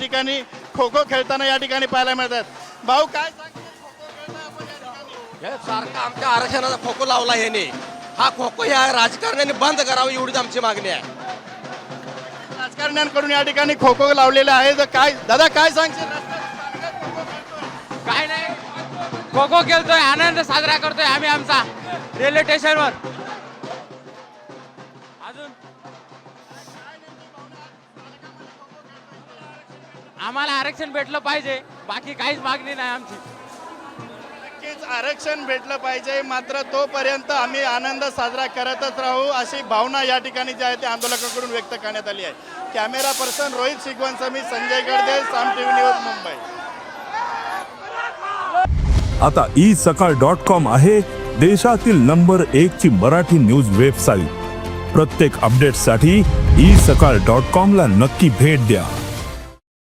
ठिकाणी खो खो खेळताना या ठिकाणी पाहायला मिळतात. भाऊ काय खो खो या सारखं आमच्या आरक्षणाचा खोको लावला ह्याने. हा खोको ह्या राजकारण्याने बंद करावा एवढीच आमची मागणी आहे. राजकारण्यांकडून या ठिकाणी खो खो लावलेला आहे तर काय दादा काय सांगशील? खो खो. काय नाही. खो खो खेळतोय आनंद साजरा करतोय आम्ही आमचा रेल्वे स्टेशनवर. अजून आम्हाला आरक्षण भेटलं पाहिजे. बाकी काहीच मागणी नाही आमची. नक्कीच आरक्षण भेटलं पाहिजे. मात्र तोपर्यंत आम्ही आनंद साजरा करतच राहू अशी भावना या ठिकाणी जी आहे ती आंदोलकांकडून व्यक्त करण्यात आली आहे. कॅमेरा पर्सन रोहित शिगवंत मी संजय गडदे साम टीव्ही न्यूज मुंबई. आता ई सकाळ डॉट कॉम आहे देशातील नंबर एक ची मराठी न्यूज वेबसाईट. प्रत्येक अपडेटसाठी ई सकाळ डॉट कॉम ला नक्की भेट द्या.